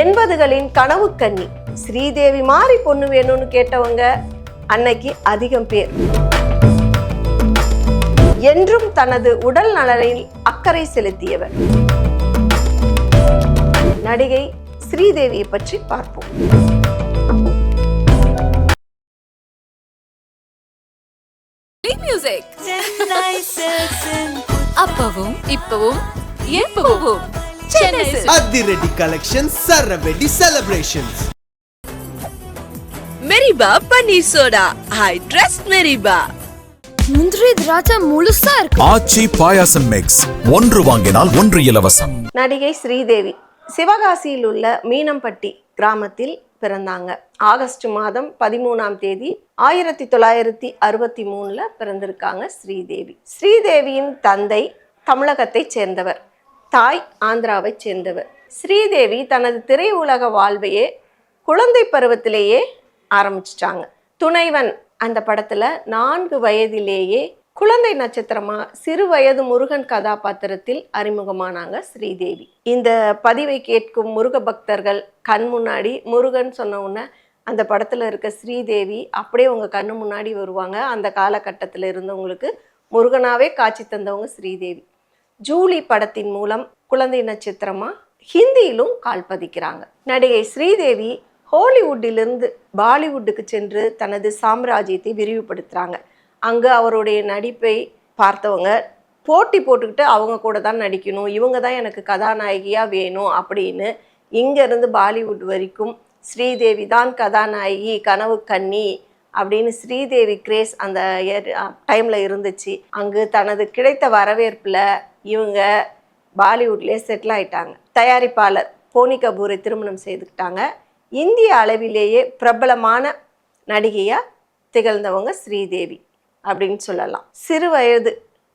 எண்பதுகளின் கனவு கன்னி. ஸ்ரீதேவி மாதிரி பொண்ணு வேணும்னு கேட்டவங்க அன்னைக்கு அதிகம் பேர். என்றும் தனது உடல் நலனில் அக்கறை செலுத்தியவர். நடிகை ஸ்ரீதேவியை பற்றி பார்ப்போம். மியூசிக் அப்பவும் இப்பவும் எப்பவும். அதிரடி கலெக்ஷன் சரவெடி செலிப்ரேஷன்ஸ் மெரிபா பன்னீர் சோடா ஐ ட்ரஸ்ட் மெரிபா முந்திரி திராட்சை முழுசா இருக்கு. ஆச்சி பாயாசம் மிக்ஸ் ஒன்று வாங்கினால் ஒன்று இலவசம். நடிகை ஸ்ரீதேவி சிவகாசியில் உள்ள மீனம்பட்டி கிராமத்தில் பிறந்தாங்க. ஆகஸ்ட் மாதம் பதிமூணாம் தேதி ஆயிரத்தி தொள்ளாயிரத்தி அறுபத்தி மூணுல பிறந்திருக்காங்க ஸ்ரீதேவி. ஸ்ரீதேவியின் தந்தை தமிழகத்தைச் சேர்ந்தவர். தாய் ஆந்திராவைச் சேர்ந்தவர். ஸ்ரீதேவி தனது திரையுலக வாழ்வையே குழந்தை பருவத்திலேயே ஆரம்பிச்சிட்டாங்க. துணைவன் அந்த படத்தில் நான்கு வயதிலேயே குழந்தை நட்சத்திரமா சிறு வயது முருகன் கதாபாத்திரத்தில் அறிமுகமானாங்க ஸ்ரீதேவி. இந்த பதிவை கேட்கும் முருக பக்தர்கள் கண் முன்னாடி முருகன் சொன்ன உடனே அந்த படத்தில் இருக்க ஸ்ரீதேவி அப்படியே உங்கள் கண்ணு முன்னாடி வருவாங்க. அந்த காலகட்டத்தில் இருந்தவங்களுக்கு முருகனாவே காட்சி தந்தவங்க ஸ்ரீதேவி. ஜூலி படத்தின் மூலம் குழந்தை நட்சத்திரமா ஹிந்தியிலும் கால் பதிக்கிறாங்க. நடிகை ஸ்ரீதேவி ஹாலிவுட்டிலிருந்து பாலிவுட்டுக்கு சென்று தனது சாம்ராஜ்யத்தை விரிவுபடுத்துகிறாங்க அங்கே அவருடைய நடிப்பை பார்த்தவங்க போட்டி போட்டுக்கிட்டு அவங்க கூட தான் நடிக்கணும் இவங்க தான் எனக்கு கதாநாயகியாக வேணும் அப்படின்னு இங்கேருந்து பாலிவுட் வரைக்கும் ஸ்ரீதேவி தான் கதாநாயகி கனவு கன்னி அப்படின்னு ஸ்ரீதேவி கிரேஸ் அந்த டைமில் இருந்துச்சு. அங்கு தனது கிடைத்த வரவேற்பில் இவங்க பாலிவுட்லேயே செட்டில் ஆயிட்டாங்க. தயாரிப்பாளர் போனி கபூரை திருமணம் செய்துக்கிட்டாங்க. இந்திய அளவிலேயே பிரபலமான நடிகையாக திகழ்ந்தவங்க ஸ்ரீதேவி அப்படின்னு சொல்லலாம். சிறு வயது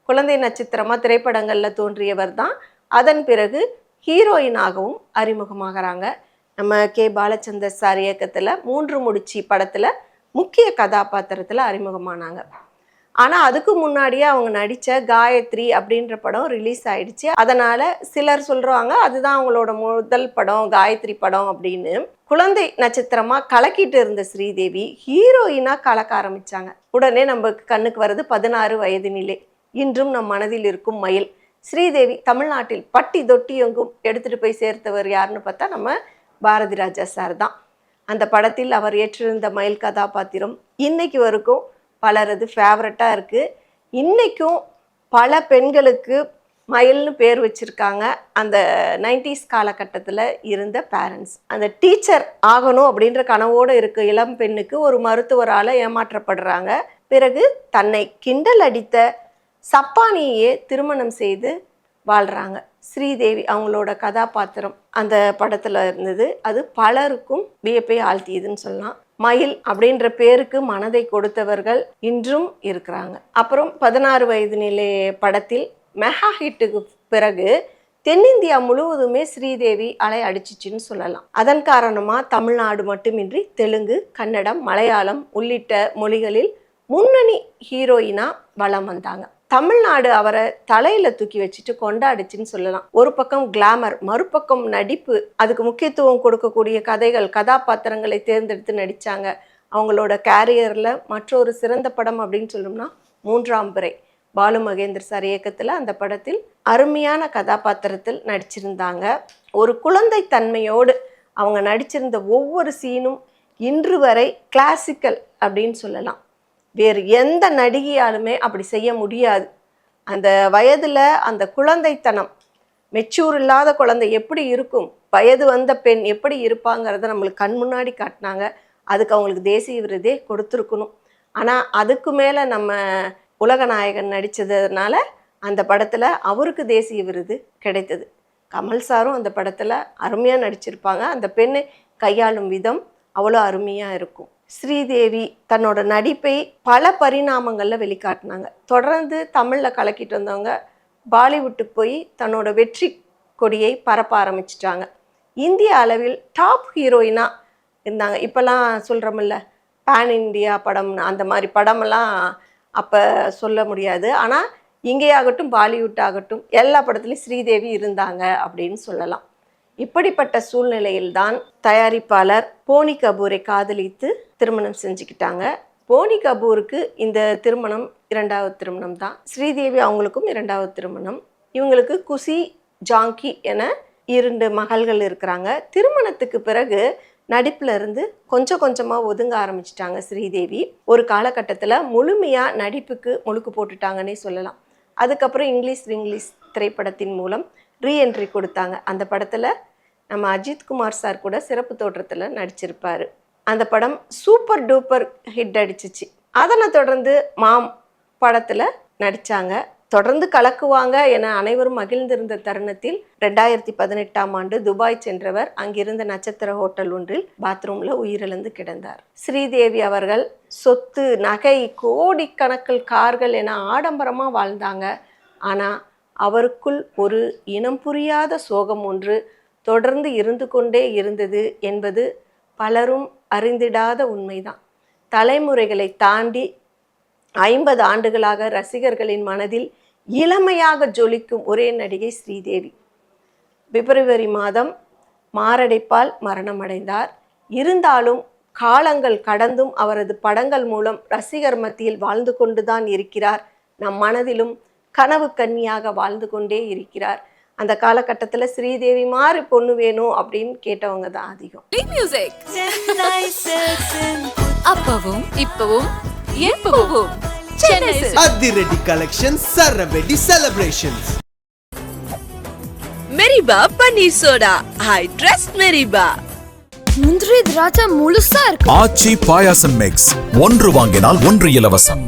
குழந்தை நட்சத்திரமாக திரைப்படங்களில் தோன்றியவர் தான். அதன் பிறகு ஹீரோயினாகவும் அறிமுகமாகறாங்க. நம்ம கே. பாலச்சந்தர் சார் இயக்கத்தில் மூன்று முடிச்சி படத்தில் முக்கிய கதாபாத்திரத்தில் அறிமுகமானாங்க. ஆனால் அதுக்கு முன்னாடியே அவங்க நடித்த காயத்ரி அப்படின்ற படம் ரிலீஸ் ஆயிடுச்சு. அதனால் சிலர் சொல்கிறாங்க அதுதான் அவங்களோட முதல் படம் காயத்ரி படம் அப்படின்னு. குழந்தை நட்சத்திரமாக கலக்கிட்டு இருந்த ஸ்ரீதேவி ஹீரோயினாக கலக்க ஆரம்பித்தாங்க உடனே நம்ம கண்ணுக்கு வர்றது பதினாறு வயதினிலே இன்றும் நம் மனதில் இருக்கும் மயில். ஸ்ரீதேவி தமிழ்நாட்டில் பட்டி தொட்டி எங்கும் எடுத்துகிட்டு போய் சேர்த்தவர் யாருன்னு பார்த்தா நம்ம பாரதி ராஜா சார் தான். அந்த படத்தில் அவர் ஏற்றிருந்த மயில் கதாபாத்திரம் இன்னைக்கு வரைக்கும் பலரது ஃபேவரட்டாக இருக்குது இன்றைக்கும் பல பெண்களுக்கு மயில்னு பேர் வச்சுருக்காங்க. அந்த நைன்டிஸ் காலகட்டத்தில் இருந்த பேரண்ட்ஸ் அந்த டீச்சர் ஆகணும் அப்படின்ற கனவோடு இருக்க இளம் பெண்ணுக்கு ஒரு மருத்துவரால் ஏமாற்றப்படுறாங்க. பிறகு தன்னை கிண்டல் அடித்த சப்பானியே திருமணம் செய்து வாழ்கிறாங்க ஸ்ரீதேவி அவங்களோட கதாபாத்திரம் அந்த படத்தில் இருந்தது. அது பலருக்கும் வியப்பை ஆழ்த்தியதுன்னு சொல்லலாம். மயில் அப்படின்ற பேருக்கு மனதை கொடுத்தவர்கள் இன்றும் இருக்கிறாங்க. அப்புறம் பதினாறு வயது நிலை படத்தில் மெகா ஹிட்டுக்கு பிறகு தென்னிந்தியா முழுவதுமே ஸ்ரீதேவி அலை அடிச்சிச்சின்னு சொல்லலாம். அதன் காரணமாக தமிழ்நாடு மட்டுமின்றி தெலுங்கு கன்னடம் மலையாளம் உள்ளிட்ட மொழிகளில் முன்னணி ஹீரோயினாக வளம் வந்தாங்க. தமிழ்நாடு அவரை தலையில தூக்கி வச்சுட்டு கொண்டாடுச்சுன்னு சொல்லலாம். ஒரு பக்கம் கிளாமர் மறுபக்கம் நடிப்பு. அதுக்கு முக்கியத்துவம் கொடுக்கக்கூடிய கதைகள் கதாபாத்திரங்களை தேர்ந்தெடுத்து நடிச்சாங்க. அவங்களோட கேரியர்ல மற்றொரு சிறந்த படம் அப்படின்னு சொல்லணும்னா மூன்றாம் பிறை. பாலு மகேந்திர சார் இயக்கத்தில் அந்த படத்தில் அருமையான கதாபாத்திரத்தில் நடிச்சிருந்தாங்க. ஒரு குழந்தை தன்மையோடு அவங்க நடிச்சிருந்த ஒவ்வொரு சீனும் இன்று வரை கிளாசிக்கல் அப்படின்னு சொல்லலாம். வேறு எந்த நடிகையாலுமே அப்படி செய்ய முடியாது. அந்த வயதில் அந்த குழந்தைத்தனம் மெச்சூர் இல்லாத குழந்தை எப்படி இருக்கும்? வயது வந்த பெண் எப்படி இருப்பாங்கிறத நம்மளுக்கு கண் முன்னாடி காட்டினாங்க. அதுக்கு அவங்களுக்கு தேசிய விருதே கொடுத்துருக்கணும். ஆனால் அதுக்கு மேலே நம்ம உலகநாயகன் நடித்ததுனால அந்த படத்தில் அவருக்கு தேசிய விருது கிடைத்தது. கமல் சாரும் அந்த படத்தில் அருமையாக நடிச்சிருப்பாங்க. அந்த பெண்ணை கையாளும் விதம் அவ்வளோ அருமையாக இருக்கும். ஸ்ரீதேவி தன்னோட நடிப்பை பல பரிணாமங்களில் வெளிக்காட்டினாங்க. தொடர்ந்து தமிழில் கலக்கிட்டு வந்தவங்க பாலிவுட்டுக்கு போய் தன்னோட வெற்றி கொடியை பரப்ப ஆரம்பிச்சிட்டாங்க. இந்திய அளவில் டாப் ஹீரோயினாக இருந்தாங்க. இப்போல்லாம் சொல்கிறோமில்ல பேன் இண்டியா படம் அந்த மாதிரி படமெல்லாம் அப்போ சொல்ல முடியாது. ஆனால் இங்கே ஆகட்டும் பாலிவுட் ஆகட்டும் எல்லா படத்துலையும் ஸ்ரீதேவி இருந்தாங்க அப்படின்னு சொல்லலாம். இப்படிப்பட்ட சூழ்நிலையில்தான் தயாரிப்பாளர் போனி கபூரை காதலித்து திருமணம் செஞ்சுக்கிட்டாங்க. போனி கபூருக்கு இந்த திருமணம் இரண்டாவது திருமணம் தான். ஸ்ரீதேவி அவங்களுக்கும் இரண்டாவது திருமணம். இவங்களுக்கு குசி ஜாங்கி என இரண்டு மகள்கள் இருக்கிறாங்க. திருமணத்துக்கு பிறகு நடிப்பில் இருந்து கொஞ்சம் கொஞ்சமாக ஒதுங்க ஆரம்பிச்சிட்டாங்க ஸ்ரீதேவி. ஒரு காலகட்டத்தில் முழுமையாக நடிப்புக்கு முழுக்கு போட்டுட்டாங்கன்னே சொல்லலாம். அதுக்கப்புறம் இங்கிலீஷ் இங்கிலீஷ் திரைப்படத்தின் மூலம் ரீஎன்ட்ரி கொடுத்தாங்க. அந்த படத்தில் நம்ம அஜித் குமார் சார் கூட சிறப்பு தோற்றத்தில் நடிச்சிருப்பார். அந்த படம் சூப்பர் டூப்பர் ஹிட் அடிச்சிச்சு. அதனை தொடர்ந்து மாம் படத்தில் நடித்தாங்க தொடர்ந்து கலக்குவாங்க என அனைவரும் மகிழ்ந்திருந்த தருணத்தில் ரெண்டாயிரத்தி பதினெட்டாம் ஆண்டு துபாய் சென்றவர். அங்கிருந்த நட்சத்திர ஹோட்டல் ஒன்றில் பாத்ரூம்ல உயிரிழந்து கிடந்தார். ஸ்ரீதேவி அவர்கள் சொத்து நகை கோடிக்கணக்கில் கார்கள் என ஆடம்பரமாக வாழ்ந்தாங்க. ஆனால் அவருக்குள் ஒரு இனம் புரியாத சோகம் ஒன்று தொடர்ந்து இருந்து கொண்டே இருந்தது என்பது பலரும் அறிந்திடாத உண்மைதான். தலைமுறைகளை தாண்டி ஐம்பது ஆண்டுகளாக ரசிகர்களின் மனதில் இளமையாக ஜொலிக்கும் ஒரே நடிகை ஸ்ரீதேவி. பிப்ரவரி மாதம் மாரடைப்பால் மரணமடைந்தார். இருந்தாலும் காலங்கள் கடந்தும் அவரது படங்கள் மூலம் ரசிகர் மத்தியில் வாழ்ந்து கொண்டுதான் இருக்கிறார். நம் மனதிலும் கனவு கன்னியாக வாழ்ந்து கொண்டே இருக்கிறார். அந்த காலகட்டத்தில் ஸ்ரீதேவி மாறி பொண்ணு வேணும் அப்படின்னு கேட்டவங்க தான் அதிகம். Music. அப்பவும் இப்பவும் எப்பவும். அதிரடி கலெக்ஷன் சரவெடி செலிப்ரேஷன்ஸ் மெரிபா பன்னீர் சோடா ஐ ட்ரஸ்ட் மெரிபா முந்திரி திராட்சை முழுசா இருக்கு. ஆச்சி பாயாசம் மிக்ஸ் ஒன்று வாங்கினால் ஒன்று இலவசம்.